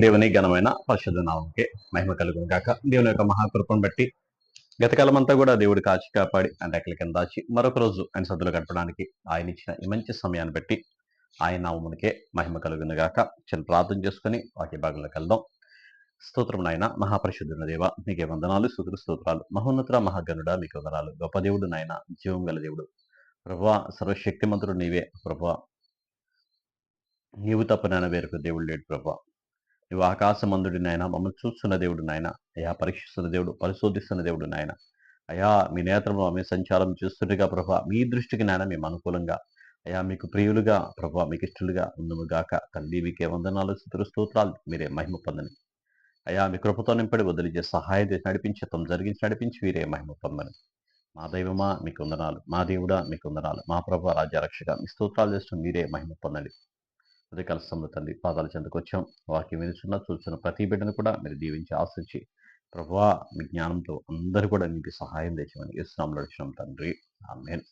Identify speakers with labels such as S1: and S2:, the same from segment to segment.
S1: దేవుని ఘనమైన పరిశుద్ధ నామంకే మహిమ కలుగును కాక దేవుని యొక్క మహాకృపను బట్టి గతకాలం అంతా కూడా దేవుడు కాచి కాపాడి ఆయన రెక్కల కింద దాచి మరొక రోజు ఆయన సద్దులు గడపడానికి ఆయన ఇచ్చిన ఈ మంచి సమయాన్ని బట్టి ఆయన నామమునికే మహిమ కలుగును గాక. చిన్న ప్రార్థన చేసుకుని వాక్య భాగంలోకి వెళ్దాం. స్తోత్రం నాయన మహాపరిశుద్ధుల దేవ మీకే వందనాలు స్తుతులు స్తోత్రాలు. మహోన్నతుల మహాగణుడ మీకు వందనాలు గొప్ప దేవుడు నాయన జీవం గల దేవుడు. ప్రభా సర్వశక్తిమంతుడు నీవే. ప్రభా నీవు తప్ప వేరొక దేవుడు లేడు ప్రభా నువ్వు ఆకాశమందుడి నాయన మమ్మల్ని చూస్తున్న దేవుడు నాయన అయా పరీక్షిస్తున్న దేవుడు పరిశోధిస్తున్న దేవుడు నాయన. అయా మీ నేత్రంలో ఆమె సంచారం చేస్తుండగా ప్రభా మీ దృష్టికి నాయన మేము అనుకూలంగా. అయా మీకు ప్రియులుగా ప్రభా మీకు ఇష్టలుగా ఉందము గాక. తల్లి మీకే వందనాలు స్థుతులు స్తోత్రాలు మీరే మహిమ పొందని. అయా మీ కృపతో నింపడి వదిలిచే సహాయం చేసి నడిపించి తమ జరిగించి నడిపించి వీరే మహిమ పొందని. మా దైవమా మీకు వందనాలు. మా దేవుడా మీకు వందనాలు. మా ప్రభు రాజ్య రక్షక మీ స్తోత్రాలు చేస్తూ మీరే మహిమ పొందండి. ఉదయకాల సమయంలో తండ్రి పాదాల చెందుకు వచ్చాం. వాక్యం వినుచున్న చూస్తున్న ప్రతి బిడ్డను కూడా మీరు దీవించి ఆశించి ప్రభువా మీ జ్ఞానంతో అందరూ కూడా మీకు సహాయం తెచ్చామని ఇస్తున్నాం వచ్చినాం తండ్రి. ఆమేన్.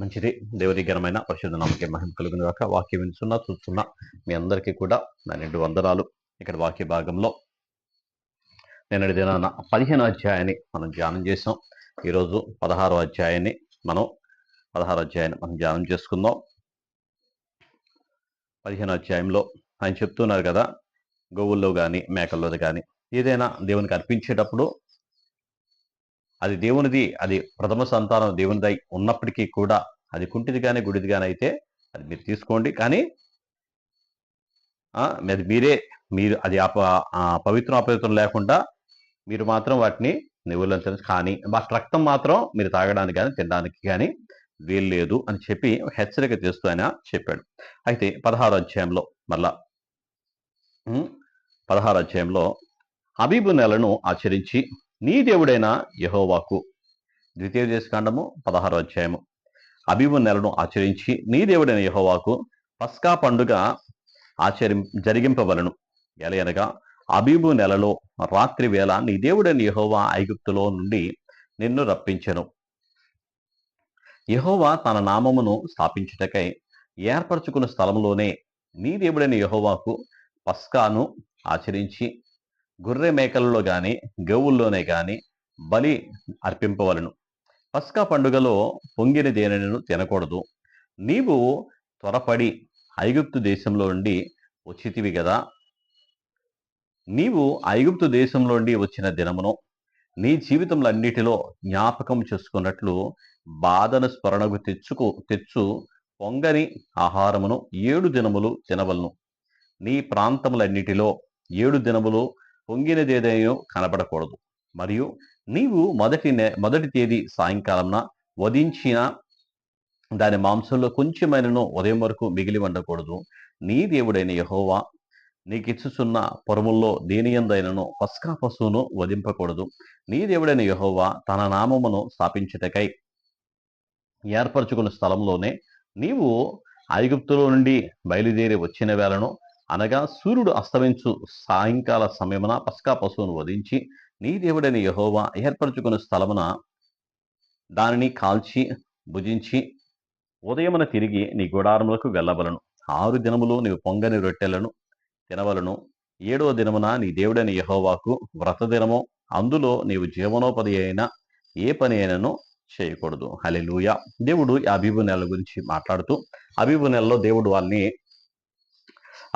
S1: మంచిది. దేవుని ఘనమైన పరిశుద్ధ నామకే మహిమ కలుగుని కాక వాక్యం వినుచున్న చూస్తున్న మీ అందరికీ కూడా నా రెండు వందనాలు. ఇక్కడ వాక్య భాగంలో నేను దినాన పదిహేను అధ్యాయాన్ని మనం ధ్యానం చేసాం ఈరోజు పదహారో అధ్యాయాన్ని మనం పదహారో అధ్యాయాన్ని మనం ధ్యానం చేసుకుందాం. పదిహేను అధ్యాయంలో ఆయన చెప్తున్నారు కదా గోవుల్లో కానీ మేకల్లో కానీ ఏదైనా దేవునికి అర్పించేటప్పుడు అది దేవునిది అది ప్రథమ సంతానం దేవునిదై ఉన్నప్పటికీ కూడా అది కుంటిది కానీ గుడిది కానీ అయితే అది మీరు తీసుకోండి. కానీ అది మీరే మీరు అది అప ఆ, పవిత్రం అపవిత్రం లేకుండా మీరు మాత్రం వాటిని నివులంత కానీ వాటి రక్తం మాత్రం మీరు తాగడానికి కానీ తినడానికి కానీ వీలు లేదు అని చెప్పి హెచ్చరిక చేస్తూ ఆయన చెప్పాడు. అయితే పదహారు అధ్యాయంలో మళ్ళా ఉమ్, పదహారు అధ్యాయంలో అబీబు నెలను ఆచరించి నీ దేవుడైన యహోవాకు ద్వితీయ దేశకాండము పదహారు అధ్యాయము. అబీబు నెలను ఆచరించి నీ దేవుడైన యహోవాకు పస్కా పండుగ ఆచరి జరిగింపవలను. ఎలయనగా అబీబు నెలలో రాత్రి వేళ నీ దేవుడైన యహోవా ఐగుప్తులో నుండి నిన్ను రప్పించను. యహోవా తన నామమును స్థాపించుటకై ఏర్పరచుకున్న స్థలంలోనే నీ దేవుడైన యహోవాకు పస్కాను ఆచరించి గొర్రె మేకలలో కానీ గవుల్లోనే కానీ బలి అర్పింపవలను. పస్కా పండుగలో పొంగిన దేనిను తినకూడదు. నీవు త్వరపడి ఐగుప్తు దేశంలో నుండి వచ్చితివి కదా నీవు ఐగుప్తు దేశంలో నుండి వచ్చిన దినమును నీ జీవితంలో అన్నిటిలో జ్ఞాపకం చేసుకున్నట్లు బాధను స్మరణకు తెచ్చుకు తెచ్చు పొంగని ఆహారమును ఏడు దినములు తినవలను. నీ ప్రాంతములన్నిటిలో ఏడు దినములు పొంగినదేదైనా కనపడకూడదు. మరియు నీవు మొదటి మొదటి తేదీ సాయంకాలంన వధించిన దాని మాంసంలో కొంచెమైనను ఉదయం వరకు మిగిలి ఉండకూడదు. నీ దేవుడైన యహోవా నీకిచ్చుచున్న పొరముల్లో దేనియందైనను పస్కా పశువును వధింపకూడదు. నీ దేవుడైన యహోవా తన నామమును స్థాపించుటకై ఏర్పరచుకున్న స్థలంలోనే నీవు ఐగుప్తులో నుండి బయలుదేరి వచ్చిన వేళను అనగా సూర్యుడు అస్తమించు సాయంకాల సమయమున పస్కా పశువును వధించి నీ దేవుడైన యహోవా ఏర్పరచుకున్న స్థలమున దానిని కాల్చి భుజించి ఉదయమున తిరిగి నీ గుడారములకు వెళ్ళవలను. ఆరు దినములు నీవు పొంగని రొట్టెలను తినవలను. ఏడవ దినమున నీ దేవుడైన యహోవాకు వ్రత దినము అందులో నీవు జీవనోపది అయిన ఏ పని అయినను చేయకూడదు. హలెలూయ దేవుడు అబీబు నెల గురించి మాట్లాడుతూ అబీబు నెలలో దేవుడు వాళ్ళని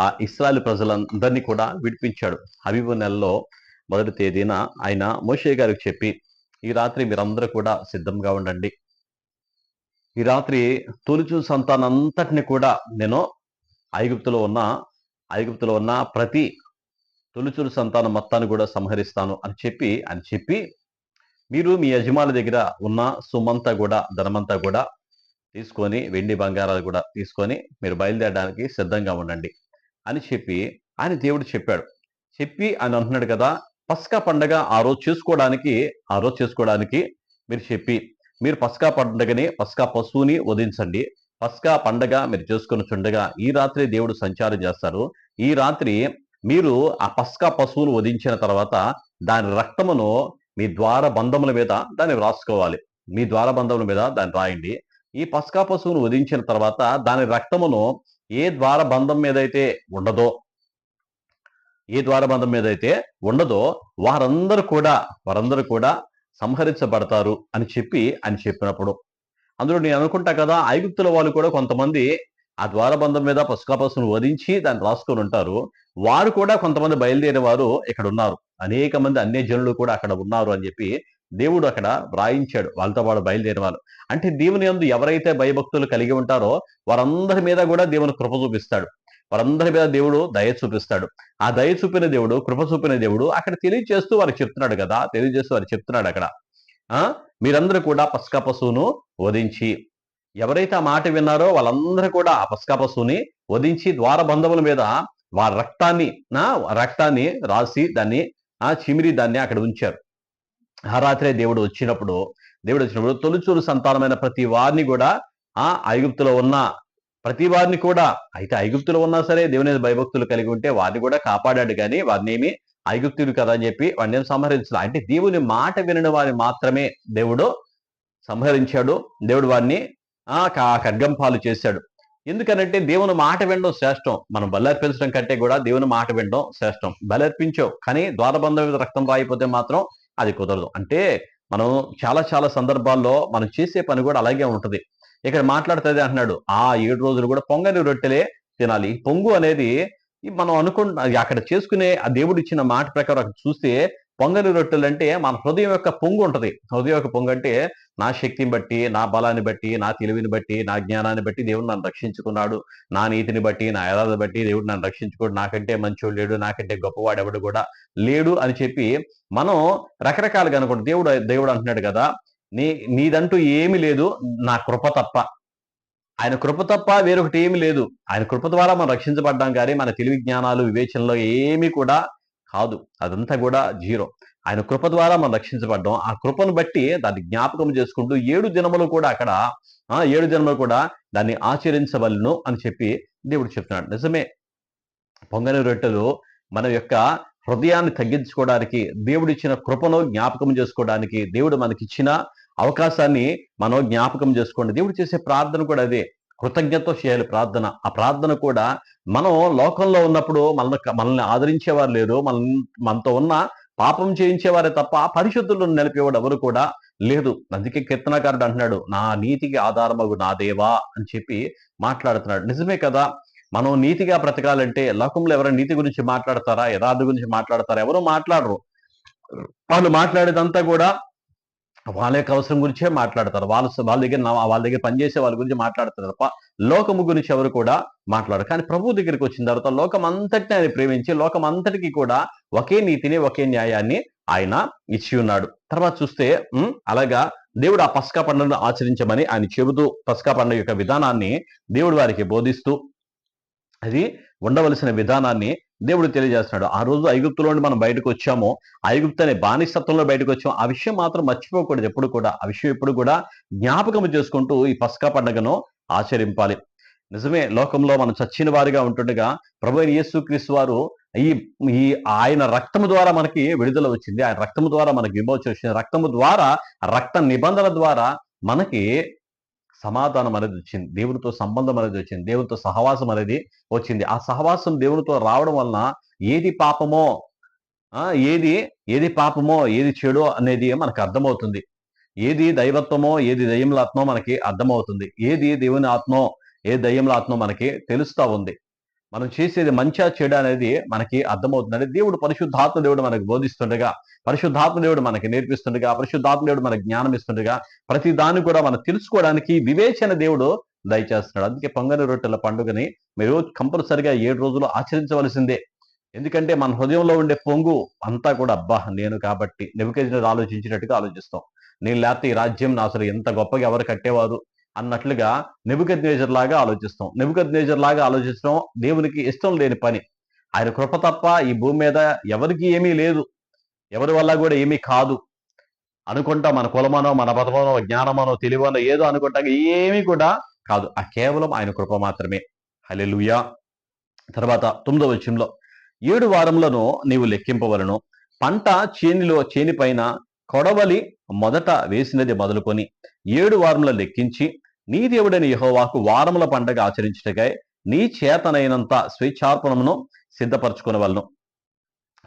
S1: ఆ ఇస్రాయల్ ప్రజలందరినీ కూడా విడిపించాడు. అబీబు నెలలో మొదటి తేదీన ఆయన మోషే గారికి చెప్పి ఈ రాత్రి మీరందరూ కూడా సిద్ధంగా ఉండండి. ఈ రాత్రి తొలిచు సంతానంతటిని కూడా నేను ఐగుప్తులో ఉన్న ఐగుప్తులో ఉన్న ప్రతి తొలిచూరు సంతానం మొత్తాన్ని కూడా సంహరిస్తాను అని చెప్పి అని చెప్పి మీరు మీ యజమాని దగ్గర ఉన్న సొమ్మంతా కూడా ధనమంతా కూడా తీసుకొని వెండి బంగారాలు కూడా తీసుకొని మీరు బయలుదేరడానికి సిద్ధంగా ఉండండి అని చెప్పి ఆయన దేవుడు చెప్పాడు. చెప్పి ఆయన అంటున్నాడు కదా పస్కా పండగ ఆ రోజు చేసుకోవడానికి ఆ రోజు చేసుకోవడానికి మీరు చెప్పి మీరు పస్కా పండగని పస్కా పశువుని వదించండి పస్కా పండగ మీరు చేసుకుని చుండగా ఈ రాత్రి దేవుడు సంచారం చేస్తారు. ఈ రాత్రి మీరు ఆ పస్కా పశువును వధించిన తర్వాత దాని రక్తమును మీ ద్వార బంధముల మీద దాన్ని వ్రాసుకోవాలి. మీ ద్వార బంధముల మీద దాన్ని రాయండి ఈ పస్కా పశువును వధించిన తర్వాత దాని రక్తమును ఏ ద్వార బంధం మీద అయితే ఉండదో ఏ ద్వార బంధం మీద అయితే ఉండదో వారందరూ కూడా వారందరూ కూడా సంహరించబడతారు అని చెప్పి అని చెప్పినప్పుడు. అందులో నేను అనుకుంటా కదా ఐగుప్తుల వాళ్ళు కూడా కొంతమంది ఆ ద్వారబంధం మీద పసుకాపసును వధించి దాన్ని రాసుకొని ఉంటారు. వారు కూడా కొంతమంది బయలుదేరే వారు ఇక్కడ ఉన్నారు. అనేక మంది అన్య జనులు కూడా అక్కడ ఉన్నారు అని చెప్పి దేవుడు అక్కడ వ్రాయించాడు. వాళ్ళతో వాడు బయలుదేరిన వాళ్ళు. అంటే దేవుని యందు ఎవరైతే భయభక్తులు కలిగి ఉంటారో వారందరి మీద కూడా దేవుని కృప చూపిస్తాడు. వారందరి మీద దేవుడు దయ చూపిస్తాడు. ఆ దయ చూపిన దేవుడు కృప చూపిన దేవుడు అక్కడ తెలియజేస్తూ వారికి చెప్తున్నాడు కదా. తెలియజేస్తూ వారికి చెప్తున్నాడు అక్కడ. ఆ? మీరందరూ కూడా పసుక పశువును వధించి ఎవరైతే ఆ మాట విన్నారో వాళ్ళందరూ కూడా ఆ వధించి ద్వారబంధముల మీద వారి రక్తాన్ని నా రక్తాన్ని రాసి దాన్ని ఆ చిమిరి దాన్ని అక్కడ ఉంచారు. ఆ రాత్రే దేవుడు వచ్చినప్పుడు దేవుడు వచ్చినప్పుడు తొలిచూరు సంతానమైన ప్రతి వారిని కూడా ఆ ఐగుప్తులో ఉన్న ప్రతి వారిని కూడా అయితే ఐగుప్తులో ఉన్నా సరే దేవుని భయభక్తులు కలిగి ఉంటే వారిని కూడా కాపాడాడు కానీ వారిని ఏమి ఐగుప్తులు కదా అని చెప్పి వాడిని ఏం సంహరించలే. అంటే దేవుని మాట వినని వారిని మాత్రమే దేవుడు సంహరించాడు. దేవుడు వారిని ఆ ఖడ్గం పాలు చేశాడు. ఎందుకనంటే దేవుని మాట వినడం శ్రేష్టం. మనం బలర్పించడం కంటే కూడా దేవుని మాట వినడం శ్రేష్టం. బలర్పించావు కానీ ద్వారబంధం మీద రక్తం రాయిపోతే మాత్రం అది కుదరదు. అంటే మనం చాలా చాలా సందర్భాల్లో మనం చేసే పని కూడా అలాగే ఉంటది. ఇక్కడ మాట్లాడుతుంది అంటున్నాడు ఆ ఏడు రోజులు కూడా పొంగని రొట్టెలే తినాలి. పొంగు అనేది మనం అనుకుంటున్న అక్కడ చేసుకునే ఆ దేవుడు ఇచ్చిన మాట ప్రకారం అక్కడ చూస్తే పొంగని రొట్టెలు అంటే మన హృదయం యొక్క పొంగు ఉంటుంది. హృదయం యొక్క పొంగు అంటే నా శక్తిని బట్టి నా బలాన్ని బట్టి నా తెలివిని బట్టి నా జ్ఞానాన్ని బట్టి దేవుడు నన్ను రక్షించుకున్నాడు. నా నీతిని బట్టి నా యథార్థ బట్టి దేవుడు నన్ను రక్షించుకోడు. నాకంటే మంచోడు లేడు నాకంటే గొప్పవాడు ఎవడు కూడా లేడు అని చెప్పి మనం రకరకాలుగా అనుకుంటాం. దేవుడు దేవుడు అంటున్నాడు కదా నీ నీదంటూ ఏమీ లేదు నా కృప తప్ప. ఆయన కృప తప్ప వేరొకటి ఏమి లేదు. ఆయన కృప ద్వారా మనం రక్షించబడ్డాం కానీ మన తెలివి జ్ఞానాలు వివేచనలో ఏమీ కూడా కాదు. అదంతా కూడా జీరో. ఆయన కృప ద్వారా మనం రక్షించబడ్డాం. ఆ కృపను బట్టి దాన్ని జ్ఞాపకం చేసుకుంటూ ఏడు జన్మలు కూడా అక్కడ ఆ ఏడు జన్మలు కూడా దాన్ని ఆచరించవలను అని చెప్పి దేవుడు చెప్తున్నాడు. నిజమే. పొంగని రొట్టెలు మన యొక్క హృదయాన్ని తగ్గించుకోవడానికి దేవుడిచ్చిన కృపను జ్ఞాపకం చేసుకోవడానికి దేవుడు మనకిచ్చిన అవకాశాన్ని మనం జ్ఞాపకం చేసుకోండి. దేవుడు చేసే ప్రార్థన కూడా అదే. కృతజ్ఞతతో చేయాలి ప్రార్థన. ఆ ప్రార్థన కూడా మనం లోకంలో ఉన్నప్పుడు మనల్ని మనల్ని ఆదరించేవారు లేరు. మన మనతో ఉన్న పాపం చేయించేవారే తప్ప పరిశుద్ధులను నిలిపేవాడు ఎవరు కూడా లేదు. అందుకే కీర్తనకారుడు అంటున్నాడు నా నీతికి ఆధారమగు నా దేవా అని చెప్పి మాట్లాడుతున్నాడు. నిజమే కదా మనం నీతిగా బ్రతకాలంటే లోకంలో ఎవరైనా నీతి గురించి మాట్లాడతారా? యథార్థ గురించి మాట్లాడతారా? ఎవరు మాట్లాడరు. వాళ్ళు మాట్లాడేదంతా కూడా వాళ్ళ యొక్క అవసరం గురించే మాట్లాడతారు. వాళ్ళ వాళ్ళ దగ్గర వాళ్ళ దగ్గర పనిచేసే వాళ్ళ గురించి మాట్లాడతారు తప్ప లోకము గురించి ఎవరు కూడా మాట్లాడరు. కానీ ప్రభు దగ్గరికి వచ్చిన తర్వాత లోకం అంతటిని ఆయన ప్రేమించి లోకం అంతటికి కూడా ఒకే నీతిని ఒకే న్యాయాన్ని ఆయన ఇచ్చి ఉన్నాడు. తర్వాత చూస్తే అలాగా దేవుడు ఆ పస్కా పండుగను ఆచరించమని ఆయన చెబుతూ పస్కా పండుగ యొక్క విధానాన్ని దేవుడు వారికి బోధిస్తూ అది ఉండవలసిన విధానాన్ని దేవుడు తెలియజేస్తున్నాడు. ఆ రోజు ఐగుప్తులో మనం బయటకు వచ్చామో ఐగుప్తు అనే బానిసత్వంలో బయటకు వచ్చాం ఆ విషయం మాత్రం మర్చిపోకూడదు ఎప్పుడు కూడా. ఆ విషయం ఎప్పుడు కూడా జ్ఞాపకం చేసుకుంటూ ఈ పస్కా పండుగను ఆచరింపాలి. నిజమే లోకంలో మనం చచ్చిన వారిగా ఉంటుండగా ప్రభు అయిన యేసుక్రీస్తు వారు ఈ ఈ ఆయన రక్తము ద్వారా మనకి విడుదల వచ్చింది. ఆయన రక్తము ద్వారా మనకి విమోచన వచ్చింది. రక్తము ద్వారా రక్త నిబంధన ద్వారా మనకి సమాధానం అనేది వచ్చింది. దేవునితో సంబంధం అనేది వచ్చింది. దేవునితో సహవాసం అనేది వచ్చింది. ఆ సహవాసం దేవునితో రావడం వలన ఏది పాపమో ఆ ఏది ఏది పాపమో ఏది చెడో అనేది మనకు అర్థమవుతుంది. ఏది దైవత్వమో ఏది దయ్యముల ఆత్మో మనకి అర్థమవుతుంది. ఏది దేవుని ఆత్మో ఏ దయ్యముల ఆత్మో మనకి తెలుస్తా ఉంది. మనం చేసేది మంచిగా చెడు అనేది మనకి అర్థమవుతుందండి. దేవుడు పరిశుద్ధాత్మ దేవుడు మనకు బోధిస్తుండగా పరిశుద్ధాత్మ దేవుడు మనకి నేర్పిస్తుండగా పరిశుద్ధాత్మ దేవుడు మనకు జ్ఞానం ఇస్తుండగా ప్రతి దాన్ని కూడా మనం తెలుసుకోవడానికి వివేచన దేవుడు దయచేస్తున్నాడు. అందుకే పొంగని రొట్టెల పండుగని మీరు కంపల్సరిగా ఏడు రోజులు ఆచరించవలసిందే. ఎందుకంటే మన హృదయంలో ఉండే పొంగు అంతా కూడా అబ్బా నేను కాబట్టి నెబుకెజ్జినర్ ఆలోచించినట్టుగా ఆలోచిస్తాం. నేను లేకపోతే ఈ రాజ్యం నా అసలు ఎంత గొప్పగా ఎవరు కట్టేవారు? అన్నట్లుగా నెబుకద్ నేజర్ లాగా ఆలోచిస్తాం. నెబుకద్ నేజర్ లాగా ఆలోచించడం దేవునికి ఇష్టం లేని పని. ఆయన కృప తప్ప ఈ భూమి మీద ఎవరికి ఏమీ లేదు. ఎవరి వల్ల కూడా ఏమీ కాదు. అనుకుంటా మన కులమనో మన పదమనో జ్ఞానమనో తెలివనో ఏదో అనుకుంటా ఏమీ కూడా కాదు. ఆ కేవలం ఆయన కృప మాత్రమే. హలెలుయా తర్వాత తొమ్మిదో విషయంలో ఏడు వారములను నీవు లెక్కింపవలను. పంట చేనిలో చేని పైన కొడవలి మొదట వేసినది మొదలుకొని ఏడు వారముల లెక్కించి నీ దేవుడైన యహోవాకు వారముల పండగ ఆచరించుటకై నీ చేతనైనంత స్వేచ్ఛార్పణమును సిద్ధపరచుకునవలను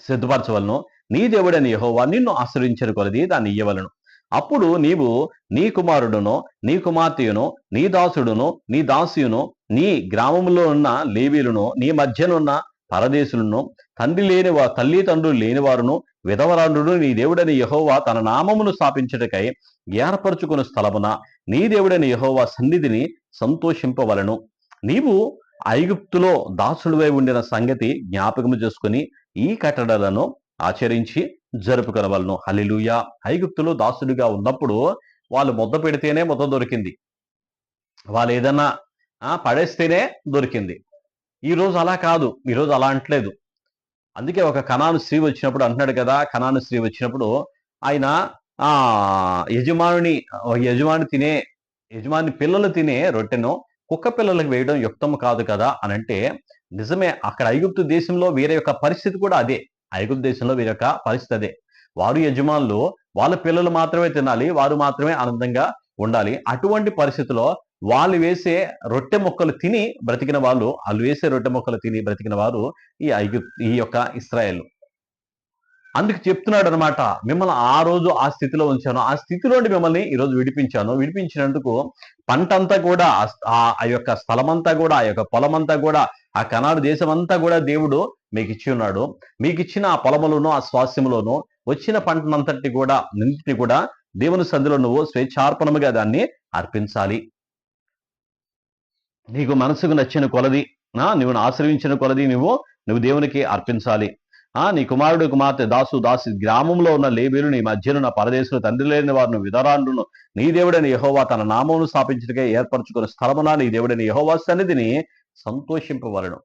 S1: సిద్ధపరచవలను. నీ దేవుడైన యహోవా నిన్ను ఆశ్రయించిన కొలది దాన్ని ఇయ్యవలను. అప్పుడు నీవు నీ కుమారుడును నీ కుమార్తెయును నీ దాసుడును నీ దాసియును నీ గ్రామంలో ఉన్న లేవీలను నీ మధ్యనున్న పరదేశులను తండ్రి లేని వా తల్లి తండ్రులు లేని వారును నీ దేవుడని యహోవా తన నామమును స్థాపించుటకై ఏర్పరచుకున్న స్థలమున నీ దేవుడని యహోవా సన్నిధిని సంతోషింపవలను. నీవు ఐగుప్తులో దాసుడువై ఉండిన సంగతి జ్ఞాపకము చేసుకుని ఈ కట్టడలను ఆచరించి జరుపుకొనవలను. హలిలుయా ఐగుప్తులో దాసుడిగా ఉన్నప్పుడు వాళ్ళు ముద్ద పెడితేనే ముద్ద దొరికింది. వాళ్ళు ఏదన్నా ఆ, పడేస్తేనే దొరికింది. ఈ రోజు అలా కాదు. ఈ రోజు అలా అంటలేదు. అందుకే ఒక కణాను స్త్రీ వచ్చినప్పుడు అంటున్నాడు కదా కణాను స్త్రీ వచ్చినప్పుడు ఆయన ఆ యజమానుని యజమాని తినే యజమాని పిల్లలు తినే రొట్టెను కుక్క పిల్లలకు వేయడం యుక్తం కాదు కదా అని అంటే నిజమే అక్కడ ఐగుప్తు దేశంలో వీరి యొక్క పరిస్థితి కూడా అదే. ఐగుప్తు దేశంలో వీరి యొక్క పరిస్థితి అదే. వారు యజమానులు వాళ్ళ పిల్లలు మాత్రమే తినాలి వారు మాత్రమే ఆనందంగా ఉండాలి. అటువంటి పరిస్థితిలో వాళ్ళు వేసే రొట్టె మొక్కలు తిని బ్రతికిన వాళ్ళు వాళ్ళు వేసే రొట్టె మొక్కలు తిని బ్రతికిన వారు ఈ ఐగు ఈ యొక్క ఇస్రాయేల్. అందుకు చెప్తున్నాడు అనమాట మిమ్మల్ని ఆ రోజు ఆ స్థితిలో ఉంచాను. ఆ స్థితిలోండి మిమ్మల్ని ఈ రోజు విడిపించాను. విడిపించినందుకు పంట అంతా కూడా ఆ- ఆ- యొక్క స్థలమంతా కూడా ఆ యొక్క పొలమంతా కూడా ఆ కనాడు దేశం అంతా కూడా దేవుడు మీకు ఇచ్చి ఉన్నాడు. మీకు ఇచ్చిన ఆ పొలములోనూ ఆ స్వాస్యములోనూ వచ్చిన పంటనంతటి కూడా నింటిని కూడా దేవుని సందిలో నువ్వు స్వేచ్ఛార్పణముగా దాన్ని అర్పించాలి. నీకు మనసుకు నచ్చిన కొలది ఆ, నువ్వు ఆశ్రయించిన కొలది నువ్వు నువ్వు దేవునికి అర్పించాలి. ఆ నీ కుమారుడు కుమార్తె దాసు దాసి గ్రామంలో ఉన్న లేబీలు నీ మధ్యను నా పరదేశులు తండ్రి లేని వారిని విధరాండును నీ దేవుడైన యహోవా తన నామమును స్థాపించటకే ఏర్పరచుకున్న స్థలమున నీ దేవుడైన యహోవా సన్నిధిని సంతోషింపవలను.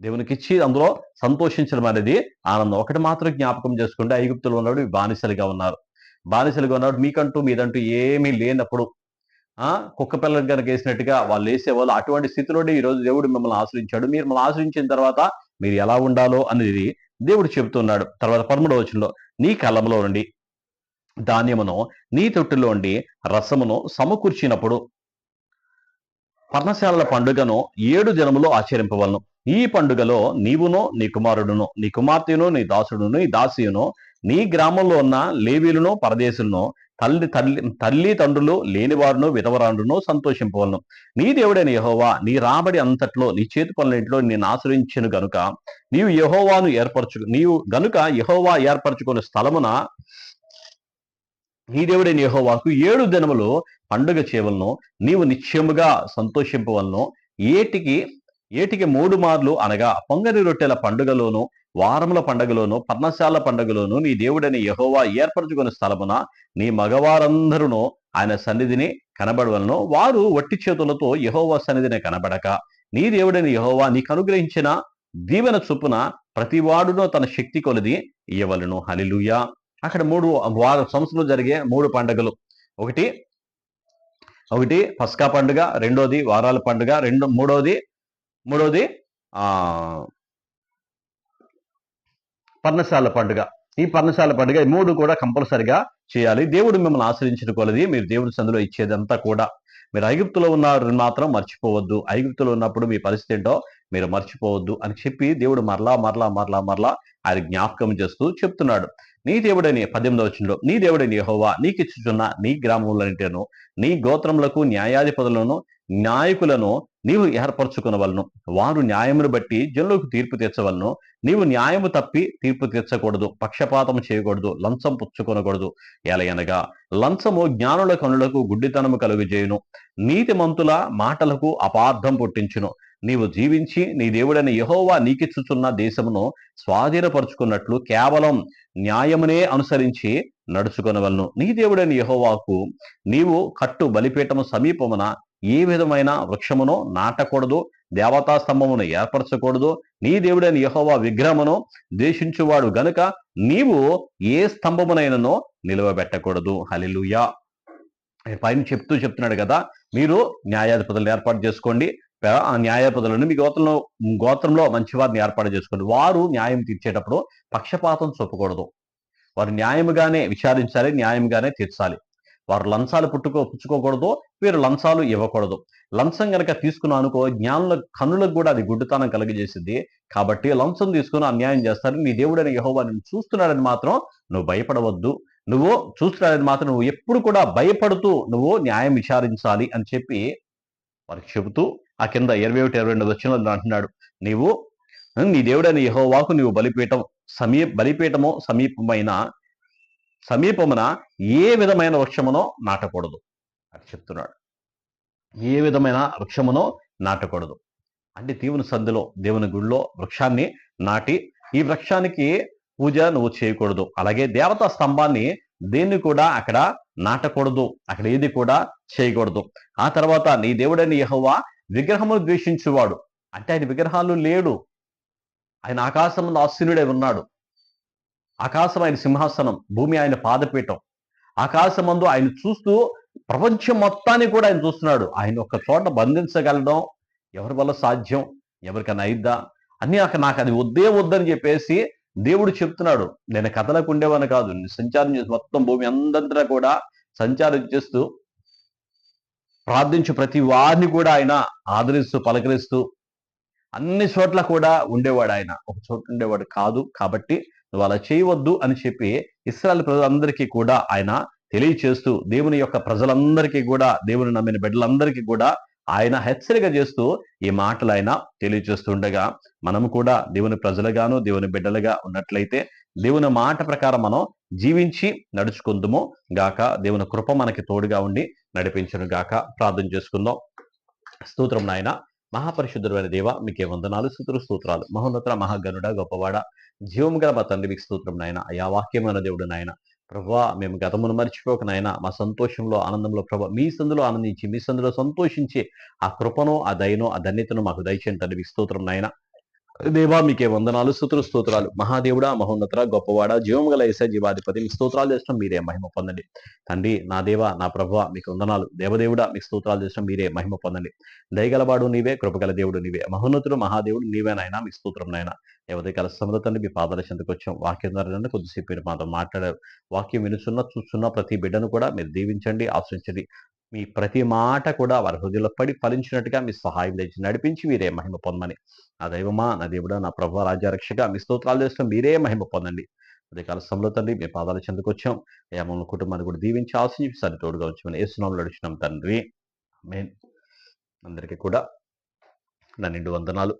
S1: దేవునికి ఇచ్చి అందులో సంతోషించడం అనేది ఆనందం. ఒకటి మాత్రం జ్ఞాపకం చేసుకుంటే ఐగుప్తులు ఉన్నాడు బానిసలుగా ఉన్నారు. బానిసలుగా ఉన్నాడు మీకంటూ మీదంటూ ఏమీ లేనప్పుడు కుక్క పిల్లలు కనుక వేసినట్టుగా వాళ్ళు వేసేవాళ్ళు అటువంటి స్థితిలోనే ఈ రోజు దేవుడు మిమ్మల్ని ఆశ్రయించాడు. మీరు మిమ్మల్ని ఆశ్రయించిన తర్వాత మీరు ఎలా ఉండాలో అనేది దేవుడు చెబుతున్నాడు. తర్వాత పదమూడవ వచనంలో నీ కళ్ళంలో నుండి ధాన్యమును నీ తొట్టులో ఉండి రసమును సమకూర్చినప్పుడు పర్ణశాలల పండుగను ఏడు దినములు ఆచరింపవలను. ఈ పండుగలో నీవును నీ కుమారుడును నీ కుమార్తెను నీ దాసుడును నీ దాసియును నీ గ్రామంలో ఉన్న లేవీలను పరదేశులను తల్లి తల్లి తల్లి తండ్రులు లేనివారును విధవరాండును సంతోషింపవలను. నీ దేవుడైన యహోవా నీ రాబడి అంతట్లో నీ చేతి పనులంటిలో నేను ఆశ్రయించను గనుక నీవు యహోవాను ఏర్పరచు నీవు గనుక యహోవా ఏర్పరచుకున్న స్థలమున నీ దేవుడైన యహోవాకు ఏడు దినములు పండుగ చేయవలను నీవు నిత్యముగా సంతోషింపవలను. ఏటికి ఏటికి మూడు మార్లు అనగా పొంగని రొట్టెల పండుగలోను వారముల పండుగలోను పర్ణశాల పండుగలోను నీ దేవుడని యహోవా ఏర్పరచుకుని స్థలమున నీ మగవారందరూ ఆయన సన్నిధిని కనబడవలను. వారు వట్టి చేతులతో యహోవా సన్నిధిని కనబడక నీ దేవుడని యహోవా నీకు అనుగ్రహించిన దీవెన చొప్పున ప్రతివాడును తన శక్తి కొలది ఇవ్వలను హలిలుయా అక్కడ మూడు వార సంవత్సరంలో జరిగే మూడు పండుగలు. ఒకటి ఒకటి పస్కా పండుగ రెండోది వారాల పండుగ రెండు మూడోది మూడవది ఆ పర్ణశాల పండుగ. ఈ పర్ణశాల పండుగ ఈ మూడు కూడా కంపల్సరిగా చేయాలి. దేవుడు మిమ్మల్ని ఆశ్రయించిన కొలది. మీరు దేవుడి సందులో ఇచ్చేదంతా కూడా. మీరు ఐగుప్తులో ఉన్నారు మాత్రం మర్చిపోవద్దు. ఐగుప్తులో ఉన్నప్పుడు మీ పరిస్థితి ఏంటో మీరు మర్చిపోవద్దు అని చెప్పి దేవుడు మరలా మరలా మరలా మరలా ఆయన జ్ఞాపకం చేస్తూ చెప్తున్నాడు. నీ దేవుడని పద్దెనిమిదవ వచనంలో నీ దేవుడని యెహోవా నీకిచ్చుచున్న నీ గ్రామములన్నిటిను నీ గోత్రములకు న్యాయాధిపతులను నాయకులను నీవు ఏర్పరచుకునవలను వారు న్యాయమును బట్టి జనులకు తీర్పు తీర్చవలను నీవు న్యాయము తప్పి తీర్పు తీర్చకూడదు పక్షపాతం చేయకూడదు లంచం పుచ్చుకొనకూడదు. ఎలయనగా లంచము జ్ఞానుల కనులకు గుడ్డితనము కలుగజేయును. నీతిమంతుల మాటలకు అపార్థం పుట్టించును. నీవు జీవించి నీ దేవుడైన యహోవా నీకిచ్చుచున్న దేశమును స్వాధీనపరుచుకున్నట్లు కేవలం న్యాయమునే అనుసరించి నడుచుకొనవలను. నీ దేవుడైన యహోవాకు నీవు కట్టు బలిపీఠము సమీపమున ఏ విధమైన వృక్షమును నాటకూడదు దేవతా స్తంభమును ఏర్పరచకూడదు. నీ దేవుడైన యహోవా విగ్రహమును ద్వేషించువాడు గనుక నీవు ఏ స్తంభమునైనను నిలవబెట్టకూడదు. హలిలుయా పైన చెప్తూ చెప్తున్నాడు కదా మీరు న్యాయాధిపతులను ఏర్పాటు చేసుకోండి. ఆ న్యాయాధిపతులను మీ గోత్రంలో గోత్రంలో మంచివారిని ఏర్పాటు చేసుకోండి. వారు న్యాయం తీర్చేటప్పుడు పక్షపాతం చూపకూడదు. వారు న్యాయముగానే విచారించాలి న్యాయంగానే తీర్చాలి. వారు లంచాలు పుట్టుకో పుచ్చుకోకూడదు వీరు లంచాలు ఇవ్వకూడదు. లంచం గనక తీసుకున్నా అనుకో జ్ఞానుల కన్నులకు కూడా అది గుడ్డుతనం కలిగజేసింది. కాబట్టి లంచం తీసుకుని అన్యాయం చేస్తారు నీ దేవుడైన యహోవా నిన్ను చూస్తున్నాడని మాత్రం నువ్వు భయపడవద్దు. నువ్వు చూస్తున్నాడని మాత్రం నువ్వు ఎప్పుడు కూడా భయపడుతూ నువ్వు న్యాయం విచారించాలి అని చెప్పి వారికి చెబుతూ ఆ కింద ఇరవై ఒకటి ఇరవై రెండు వచ్చిన అంటున్నాడు. నీవు నీ దేవుడైన యహోవాకు నీవు బలిపీఠం సమీప బలిపీఠమో సమీపమైన సమీపమున ఏ విధమైన వృక్షమునో నాటకూడదు అని చెప్తున్నాడు. ఏ విధమైన వృక్షమునో నాటకూడదు. అంటే దేవుని సంధిలో దేవుని గుడిలో వృక్షాన్ని నాటి ఈ వృక్షానికి పూజ నువ్వు చేయకూడదు. అలాగే దేవతా స్తంభాన్ని దేన్ని కూడా అక్కడ నాటకూడదు. అక్కడ ఏది కూడా చేయకూడదు. ఆ తర్వాత నీ దేవుడైన యహోవా విగ్రహమును ద్వేషించువాడు. అంటే ఆయన విగ్రహాలు లేడు. ఆయన ఆకాశం ఆశీనుడై ఉన్నాడు. ఆకాశం ఆయన సింహాసనం భూమి ఆయన పాదపీఠం. ఆకాశమందు ఆయన చూస్తూ ప్రపంచం మొత్తాన్ని కూడా ఆయన చూస్తున్నాడు. ఆయన ఒక చోట బంధించగలడం ఎవరి వల్ల సాధ్యం? ఎవరికైనా అయిద్దా అని అక్కడ నాకు అది వద్దే వద్దని చెప్పేసి దేవుడు చెప్తున్నాడు. నేను కథలకు ఉండేవాని కాదు. నేను సంచారం చేసి మొత్తం భూమి అందంతా కూడా సంచారం చేస్తూ ప్రార్థించు ప్రతి వారిని కూడా ఆయన ఆదరిస్తూ పలకరిస్తూ అన్ని చోట్ల కూడా ఉండేవాడు ఆయన. ఒక చోట ఉండేవాడు కాదు. కాబట్టి నువ్వు అలా చేయవద్దు అని చెప్పి ఇస్రాయల్ ప్రజలందరికీ కూడా ఆయన తెలియచేస్తూ దేవుని యొక్క ప్రజలందరికీ కూడా దేవుని నమ్మిన బిడ్డలందరికీ కూడా ఆయన హెచ్చరిక చేస్తూ ఈ మాటలు ఆయన తెలియచేస్తుండగా మనము కూడా దేవుని ప్రజలుగాను దేవుని బిడ్డలుగా ఉన్నట్లయితే దేవుని మాట ప్రకారం మనం జీవించి నడుచుకుందుము. గాక దేవుని కృప మనకి తోడుగా ఉండి నడిపించను గాక. ప్రార్థన చేసుకుందాం. స్తోత్రం నాయన. మహాపరిశుద్ధుడైన దేవ మీకే వందనాలు స్తోత్ర స్తోత్రాలు. మహోన్నత మహాగనుడ గొప్పవాడ జీవం గల మా తండ్రి మీకు స్తోత్రం నాయన అయా వాక్యమైన దేవుడు నాయన. ప్రభా మేము గతమును మర్చిపోక నాయన మా సంతోషంలో ఆనందంలో ప్రభా మీ సందులో ఆనందించి మీ సందులో సంతోషించి ఆ కృపను ఆ దయను ఆ ధన్యతను మాకు దయచేయండి తండ్రి మీకు స్తోత్రం నాయన. దేవా మీకే వందనాలు స్తోత్ర స్తోత్రాలు. మహాదేవుడా మహోన్నత గొప్పవాడ జీవం గల ఏసే జీవాధిపతి మీ స్తోత్రాలు చేసిన మీరే మహిమ పొందండి. తండ్రి నా దేవ నా ప్రభు మీకు వందనాలు. దేవదేవుడా మీకు స్తోత్రాలు చేసిన మీరే మహిమ పొందండి. దయగలవాడు నీవే కృపగల దేవుడు నీవే. మహోన్నతుడు మహాదేవుడు నీవే నాయన మీ స్తోత్రం నాయన. దేవదయకాల సమృతండి మీ పాదాల చెందుకు వచ్చాం. వాక్యం ద్వారా కొద్దిసేపు మీరు మాతో మాట్లాడారు. వాక్యం వినుచున్న చూస్తున్న ప్రతి బిడ్డను కూడా మీరు దీవించండి ఆశ్రయించండి. మీ ప్రతి మాట కూడా వారి హృదయంలో పడి ఫలించినట్టుగా మీ సహాయం తెచ్చి నడిపించి మీరే మహిమ పొందమని. నా దైవమా నా దేవుడా నా ప్రభు రాజ్యారక్షగా మీ స్తోత్రాలు చేస్తాం మీరే మహిమ పొందండి. అదే కాల తండ్రి మీ పాదాల చెందుకు వచ్చాం. మమ్మల్ని కుటుంబాన్ని కూడా దీవించి ఆశించి సరి తోడుగా వచ్చామని ఏసునాంలో నడిచినాం తండ్రి. మెయిన్ అందరికీ కూడా నా నిండు వందనాలు.